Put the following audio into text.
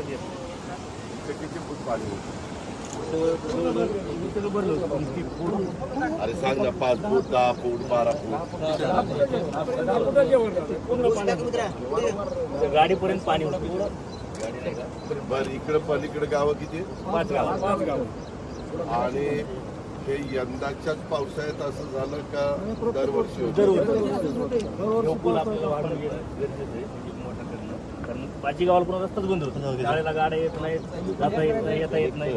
येत फूट पाणी अरे सांग ना पाच फूट दहा फूट बारा फूट गाडीपर्यंत पाणी होतं बरं इकडं पलीकडे गावं किती? पाच गाव. पाच गाव. आणि हे यंदाच्याच पावसाळ्यात असं झालं का दरवर्षी म्हणजे मोठा करणं. कारण पाची गावाला पुन्हा रस्ताच बंद होतो. गाड्या येत नाहीत जाता येत नाही येता येत नाही.